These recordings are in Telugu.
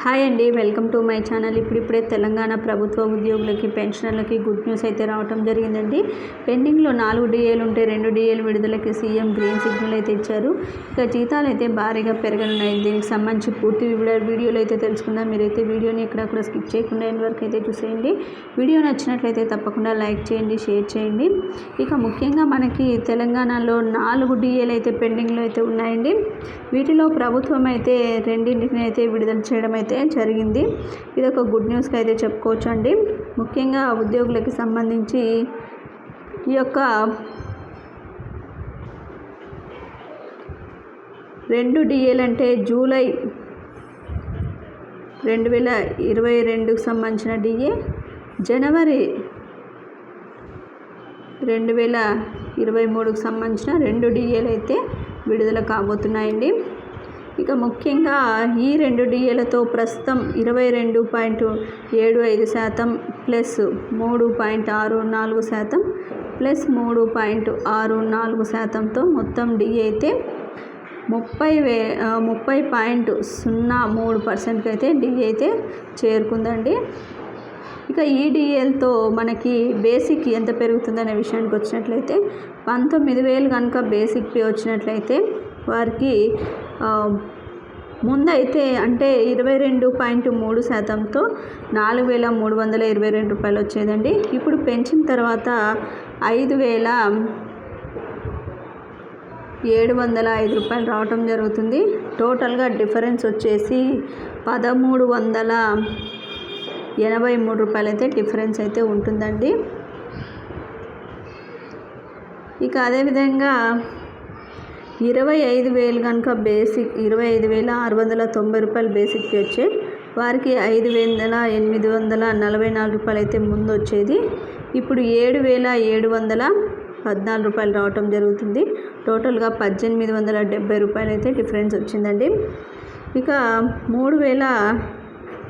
హాయ్ అండి వెల్కమ్ టు మై ఛానల్. ఇప్పుడిప్పుడే తెలంగాణ ప్రభుత్వ ఉద్యోగులకి పెన్షనర్లకి గుడ్ న్యూస్ అయితే రావటం జరిగిందండి. పెండింగ్లో నాలుగు డిఏలు ఉంటే రెండు డిఏలు విడుదలకి సీఎం గ్రీన్ సిగ్నల్ అయితే ఇచ్చారు. ఇక జీతాలు అయితే భారీగా పెరగనున్నాయి. దీనికి సంబంధించి పూర్తి వీడియోలు అయితే తెలుసుకుందాం. మీరైతే వీడియోని ఎక్కడ స్కిప్ చేయకుండా ఎన్ని వరకు అయితే చూసేయండి. వీడియో నచ్చినట్లయితే తప్పకుండా లైక్ చేయండి షేర్ చేయండి. ఇక ముఖ్యంగా మనకి తెలంగాణలో నాలుగు డిఏలు అయితే పెండింగ్లో అయితే ఉన్నాయండి. వీటిలో ప్రభుత్వం అయితే రెండింటిని అయితే విడుదల చేయడం అయితే జరిగింది. ఇది ఒక గుడ్ న్యూస్గా అయితే చెప్పుకోవచ్చు అండి ముఖ్యంగా ఉద్యోగులకి సంబంధించి ఈ యొక్క రెండు డిఏలు అంటే జూలై రెండు వేల ఇరవై రెండుకు సంబంధించిన డిఏ జనవరి రెండు వేల ఇరవై మూడుకు సంబంధించిన రెండు డిఏలు అయితే విడుదల కాబోతున్నాయండి. ఇక ముఖ్యంగా ఈ రెండు డిఏలతో ప్రస్తుతం ఇరవై రెండు పాయింట్ ఏడు ఐదు శాతం ప్లస్ మూడు పాయింట్ ఆరు నాలుగు శాతం ప్లస్ మూడు పాయింట్ ఆరు నాలుగు శాతంతో మొత్తం డిఏ అయితే ముప్పై వే ముప్పై పాయింట్ సున్నా మూడు పర్సెంట్కి అయితే డిఏ అయితే చేరుకుందండి. ఇక ఈ మనకి బేసిక్ ఎంత పెరుగుతుందనే విషయానికి వచ్చినట్లయితే పంతొమ్మిది వేలు కనుక బేసిక్ పే వచ్చినట్లయితే వారికి ముందైతే అంటే ఇరవై రెండు పాయింట్ మూడు శాతంతో నాలుగు వేల మూడు వందల ఇరవై రెండు రూపాయలు వచ్చేదండి. ఇప్పుడు పెంచిన తర్వాత ఐదు వేల ఏడు వందల ఐదు రూపాయలు రావటం జరుగుతుంది. టోటల్గా డిఫరెన్స్ వచ్చేసి పదమూడు వందల ఎనభై మూడు రూపాయలు అయితే డిఫరెన్స్ అయితే ఉంటుందండి. ఇక అదేవిధంగా ఇరవై ఐదు వేలు కనుక బేసిక్ ఇరవై ఐదు వేల ఆరు వందల తొంభై రూపాయలు బేసిక్ వచ్చే వారికి ఐదు వందల ఎనిమిది వందల నలభై నాలుగు రూపాయలు అయితే ముందు వచ్చేది. ఇప్పుడు ఏడు వేల ఏడు వందల పద్నాలుగు రూపాయలు రావటం జరుగుతుంది. టోటల్గా పద్దెనిమిది వందల డెబ్బై రూపాయలు అయితే డిఫరెన్స్ వచ్చిందండి. ఇక మూడు వేల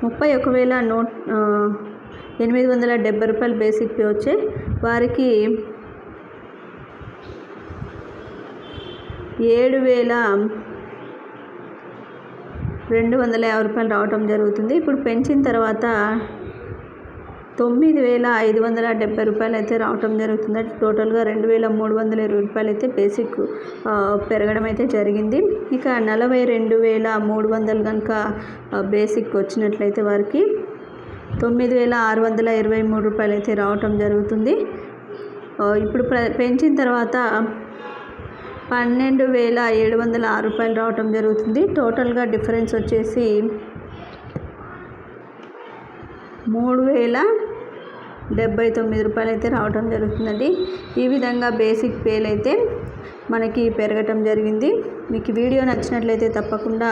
ముప్పై ఒక వేల నోట్ ఎనిమిది వందల డెబ్బై రూపాయలు బేసిక్ పే వచ్చే వారికి ఏడు వేల రెండు వందల యాభై రూపాయలు రావటం జరుగుతుంది. ఇప్పుడు పెంచిన తర్వాత తొమ్మిది వేల ఐదు వందల డెబ్బై రూపాయలు అయితే రావటం జరుగుతుంది. టోటల్గా రెండు వేల మూడు వందల ఇరవై రూపాయలు అయితే బేసిక్ పెరగడం అయితే జరిగింది. ఇక నలభై రెండు వేల మూడు వందలు కనుక బేసిక్ వచ్చినట్లయితే వారికి తొమ్మిది వేల ఆరు వందల ఇరవై మూడు రూపాయలు అయితే రావటం జరుగుతుంది. ఇప్పుడు పెంచిన తర్వాత పన్నెండు వేల ఏడు వందల ఆరు రూపాయలు రావటం జరుగుతుంది. టోటల్గా డిఫరెన్స్ వచ్చేసి మూడు వేల డెబ్బై తొమ్మిది రూపాయలు అయితే రావటం జరుగుతుందండి. ఈ విధంగా బేసిక్ పేలు అయితే మనకి పెరగటం జరిగింది. మీకు వీడియో నచ్చినట్లయితే తప్పకుండా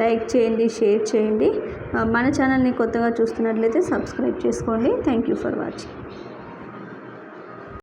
లైక్ చేయండి షేర్ చేయండి. మన ఛానల్ని కొత్తగా చూస్తున్నట్లయితే సబ్స్క్రైబ్ చేసుకోండి. Thank you for watching.